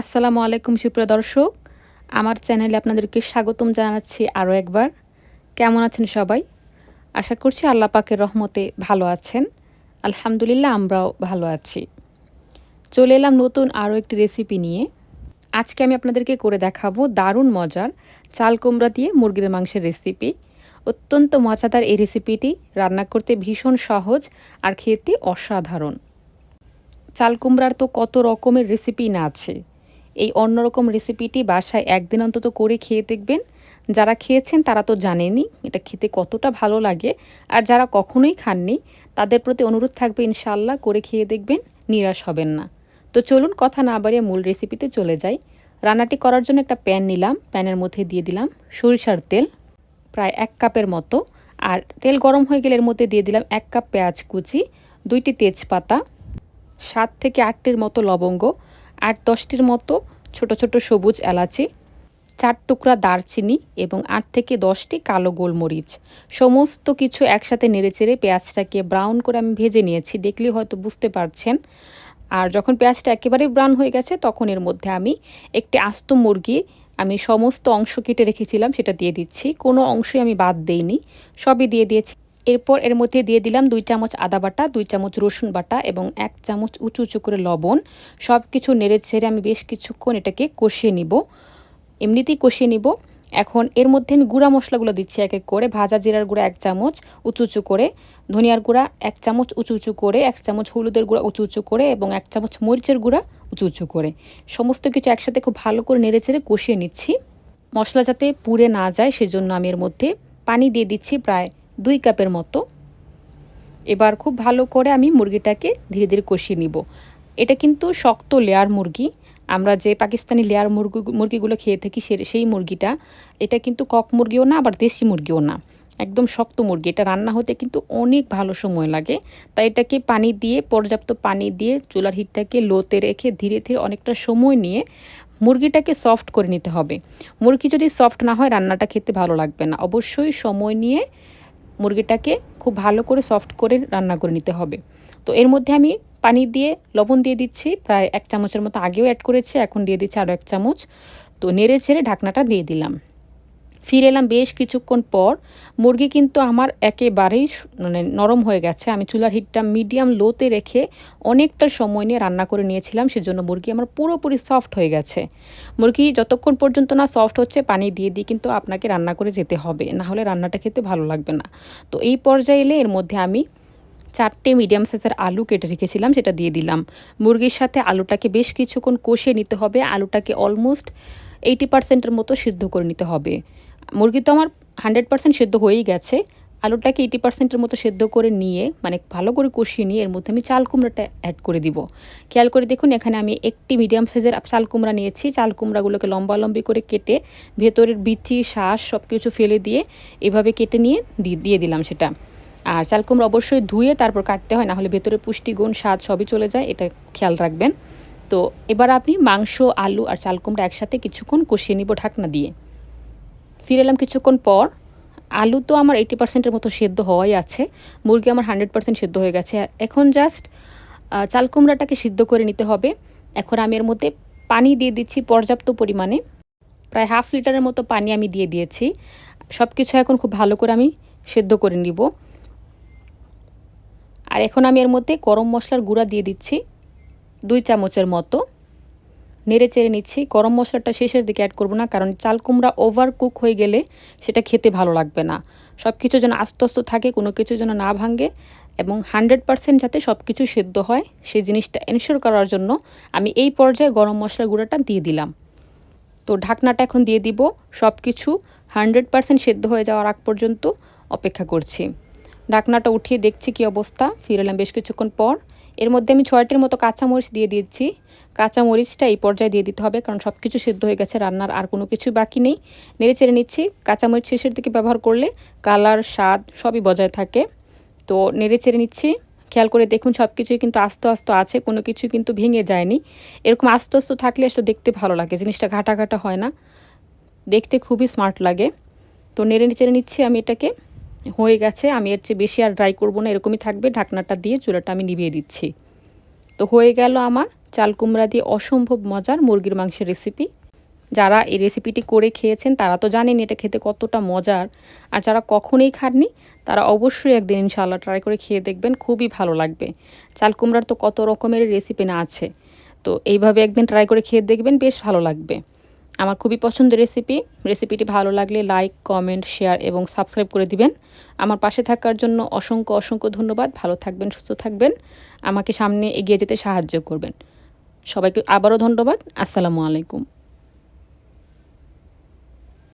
আসসালামু আলাইকুম, সুপ্রিয় দর্শক। আমার চ্যানেলে আপনাদেরকে স্বাগতম জানাচ্ছি আরও একবার। কেমন আছেন সবাই? আশা করছি আল্লাহ পাকের রহমতে ভালো আছেন। আলহামদুলিল্লাহ, আমরাও ভালো আছি। চলে এলাম নতুন আরও একটি রেসিপি নিয়ে। আজকে আমি আপনাদেরকে করে দেখাবো দারুণ মজার চাল কুমড়া দিয়ে মুরগির মাংসের রেসিপি। অত্যন্ত মজাদার এই রেসিপিটি রান্না করতে ভীষণ সহজ আর খেতে অসাধারণ। চাল কুমড়ার তো কত রকমের রেসিপি না আছে। এই অন্যরকম রেসিপিটি বাসায় একদিন অন্তত করে খেয়ে দেখবেন। যারা খেয়েছেন তারা তো জানেনই এটা খেতে কতটা ভালো লাগে। আর যারা কখনোই খাননি, তাদের প্রতি অনুরোধ থাকবে ইনশাল্লাহ করে খেয়ে দেখবেন, নিরাশ হবেন না। তো চলুন কথা না বাড়িয়ে মূল রেসিপিতে চলে যাই। রান্নাটি করার জন্য একটা প্যান নিলাম প্যানের মধ্যে দিয়ে দিলাম সরিষার তেল, প্রায় এক কাপের মতো। আর তেল গরম হয়ে গেলে এর মধ্যে দিয়ে দিলাম এক কাপ পেঁয়াজ কুচি, দুইটি তেজপাতা, সাত থেকে আটটির মতো লবঙ্গ আট দশটির মতো ছোট ছোট সবুজ এলাচি, চার টুকরা দারচিনি এবং আট থেকে দশটি কালো গোলমরিচ। সমস্ত কিছু একসাথে নেড়েচেড়ে পেঁয়াজটাকে ব্রাউন করে আমি ভেজে নিয়েছি। দেখলে হয়তো বুঝতে পারছেন। আর যখন পেঁয়াজটা একেবারেই ব্রাউন হয়ে গেছে, তখন এর মধ্যে আমি একটি আস্ত মুরগি, আমি সমস্ত অংশ কেটে রেখেছিলাম, সেটা দিয়ে দিচ্ছি। কোনো অংশই আমি বাদ দেইনি। সবই দিয়ে দিয়েছি। এরপর এর মধ্যে দিয়ে দিলাম দুই চামচ আদা বাটা, দুই চামচ রসুন বাটা এবং এক চামচ উঁচু উঁচু করে লবণ। সব কিছু নেড়ে ছেড়ে আমি বেশ কিছুক্ষণ এটাকে কষিয়ে নিব। এমনিতেই কষিয়ে নিব। এখন এর মধ্যে আমি গুঁড়া মশলাগুলো দিচ্ছি এক এক করে। ভাজা জিরার গুঁড়া এক চামচ উঁচু উঁচু করে, ধনিয়ার গুঁড়া এক চামচ উঁচু উঁচু করে, এক চামচ হলুদের গুঁড়া উঁচু উঁচু করে এবং এক চামচ মরিচের গুঁড়া উঁচু উঁচু করে। সমস্ত কিছু একসাথে খুব ভালো করে নেড়ে চেড়ে কষিয়ে নিচ্ছি। মশলা যাতে পুড়ে না যায় সেজন্য আমি এর মধ্যে পানি দিয়ে দিচ্ছি প্রায় দুই কাপের মতো। এবার খুব ভালো করে আমি মুরগিটাকে ধীরে ধীরে কষিয়ে নিব। এটা কিন্তু শক্ত লেয়ার মুরগি। আমরা যে পাকিস্তানি লেয়ার মুরগি, মুরগিগুলো খেয়ে থাকি সেই মুরগিটা, এটা কিন্তু কক মুরগিও না, আবার দেশি মুরগিও না। একদম শক্ত মুরগি। এটা রান্না হতে কিন্তু অনেক ভালো সময় লাগে। তাই এটাকে পানি দিয়ে, পর্যাপ্ত পানি দিয়ে চুলার হিটটাকে লোতে রেখে ধীরে ধীরে অনেকটা সময় নিয়ে মুরগিটাকে সফট করে নিতে হবে। মুরগি যদি সফট না হয়, রান্নাটা খেতে ভালো লাগবে না। অবশ্যই সময় নিয়ে মুরগিটাকে খুব ভালো করে সফট করে রান্না করে নিতে হবে। তো এর মধ্যে আমি পানি দিয়ে লবণ দিয়ে দিচ্ছি, প্রায় এক চামচের মতো আগেও অ্যাড করেছি, এখন দিয়ে দিচ্ছি আরও এক চামচ। তো নেড়ে ছেড়ে ঢাকনাটা দিয়ে দিলাম। ফিরে এলাম বেশ কিছুক্ষণ পর। মুরগি কিন্তু আমার একেবারেই মানে নরম হয়ে গেছে। আমি চুলার হিটটা মিডিয়াম লোতে রেখে অনেকটা সময় নিয়ে রান্না করে নিয়েছিলাম, সেজন্য মুরগি আমার পুরোপুরি সফট হয়ে গেছে। মুরগি যতক্ষণ পর্যন্ত না সফট হচ্ছে, পানি দিয়ে দিয়ে কিন্তু আপনাকে রান্না করে যেতে হবে। না হলে রান্নাটা খেতে ভালো লাগবে না। তো এই পর্যায়ে এলে এর মধ্যে আমি চারটে মিডিয়াম সাইজের আলু কেটে রেখেছিলাম, সেটা দিয়ে দিলাম। মুরগির সাথে আলুটাকে বেশ কিছুক্ষণ কষিয়ে নিতে হবে। আলুটাকে অলমোস্ট এইটি পার্সেন্টের মতো সিদ্ধ করে নিতে হবে। মুরগি তো আমার হান্ড্রেড পার্সেন্ট সেদ্ধ হয়েই গেছে। আলুটাকে এইটি পার্সেন্টের মতো সেদ্ধ করে নিয়ে মানে ভালো করে কষিয়ে নিয়ে, এর মধ্যে আমি চাল কুমড়াটা অ্যাড করে দিব। খেয়াল করে দেখুন, এখানে আমি একটি মিডিয়াম সাইজের চাল কুমড়া নিয়েছি। চাল কুমড়াগুলোকে লম্বা লম্বি করে কেটে, ভেতরের বিচি শ্বাস সব কিছু ফেলে দিয়ে এভাবে কেটে নিয়ে দিয়ে দিলাম সেটা। আর চাল কুমড়া অবশ্যই ধুয়ে তারপর কাটতে হয় না হলে ভেতরে পুষ্টিগুণ স্বাদ সবই চলে যায়, এটা খেয়াল রাখবেন। তো এবার আপনি মাংস, আলু আর চাল কুমড়া একসাথে কিছুক্ষণ কষিয়ে নিব ঢাকনা দিয়ে। ফিরে এলাম কিছুক্ষণ পর। আলু তো আমার এইটি পার্সেন্টের মতো সেদ্ধ হওয়াই আছে। মুরগি আমার হান্ড্রেড পার্সেন্ট সেদ্ধ হয়ে গেছে। এখন জাস্ট চাল কুমড়াটাকে সিদ্ধ করে নিতে হবে। এখন আমি এর মধ্যে পানি দিয়ে দিচ্ছি পর্যাপ্ত পরিমাণে। প্রায় হাফ লিটারের মতো পানি আমি দিয়ে দিয়েছি। সব কিছু এখন খুব ভালো করে আমি সেদ্ধ করে নিব। আর এখন আমি এর মধ্যে গরম মশলার গুঁড়া দিয়ে দিচ্ছি। দুই চামচের মতো। নেড়ে চেড়ে নিচ্ছি। গরম মশলাটা শেষের দিকে অ্যাড করব না, কারণ চাল কুমড়া ওভার কুক হয়ে গেলে সেটা খেতে ভালো লাগবে না। সব কিছু যেন আস্তে আস্তে থাকে, কোনো কিছু যেন না ভাঙে এবং হান্ড্রেড পারসেন্ট যাতে সব কিছু সেদ্ধ হয়, সেই জিনিসটা এনশোর করার জন্য আমি এই পর্যায়ে গরম মশলার গুঁড়োটা দিয়ে দিলাম। তো ঢাকনাটা এখন দিয়ে দিব সব কিছু হান্ড্রেড পারসেন্ট সেদ্ধ হয়ে যাওয়ার আগ পর্যন্ত অপেক্ষা করছি। ঢাকনাটা উঠিয়ে দেখছি কি অবস্থা ফিরলাম বেশ কিছুক্ষণ পর। এর মধ্যে আমি ছয়টির মতো কাঁচামরিচ দিয়ে দিচ্ছি। কাঁচামরিচটা এই পর্যায়ে দিয়ে দিতে হবে, কারণ সব কিছু সিদ্ধ হয়ে গেছে, রান্নার আর কোনো কিছুই বাকি নেই। নেড়ে চেড়ে নিচ্ছি, কাঁচামরিচ শেষের দিকে ব্যবহার করলে কালার, স্বাদ সবই বজায় থাকে। তো নেড়ে চেড়ে নিচ্ছি, খেয়াল করে দেখুন সব কিছুই কিন্তু আস্তে আস্তে আছে, কোনো কিছু কিন্তু ভেঙে যায়নি। এরকম আস্তে আস্তে থাকলে আসলে দেখতে ভালো লাগে, জিনিসটা ঘাটা ঘাটা হয় না। দেখতে খুবই স্মার্ট লাগে। তো নেড়ে চেড়ে নিচ্ছি আমি এটাকে, হয়ে গেছে, আমি এর চেয়ে বেশি আর ড্রাই করব না, এরকমই থাকবে, ঢাকনাটা দিয়ে চুলাটা আমি নিভিয়ে দিচ্ছি। তো হয়ে গেল আমার চাল কুমড়া দিয়ে অসম্ভব মজার মুরগির মাংসের রেসিপি যারা এই রেসিপিটি করে খেয়েছেন, তারা তো জানেন এটা খেতে কতটা মজার। আর যারা কখনোই খাননি, তারা অবশ্যই একদিন ইনশাআল্লাহ ট্রাই করে খেয়ে দেখবেন, খুবই ভালো লাগবে। চাল কুমড়ার তো কত রকমের রেসিপি না আছে। তো এইভাবে একদিন ট্রাই করে খেয়ে দেখবেন, বেশ ভালো লাগবে। আমার খুবই পছন্দের রেসিপি রেসিপিটি ভালো লাগলে লাইক কমেন্ট শেয়ার এবং সাবস্ক্রাইব করে দিবেন। আমার পাশে থাকার জন্য অসংখ্য অসংখ্য ধন্যবাদ। ভালো থাকবেন, সুস্থ থাকবেন। আমাকে সামনে এগিয়ে যেতে সাহায্য করবেন। সবাইকে আবারও ধন্যবাদ। আসসালামু আলাইকুম।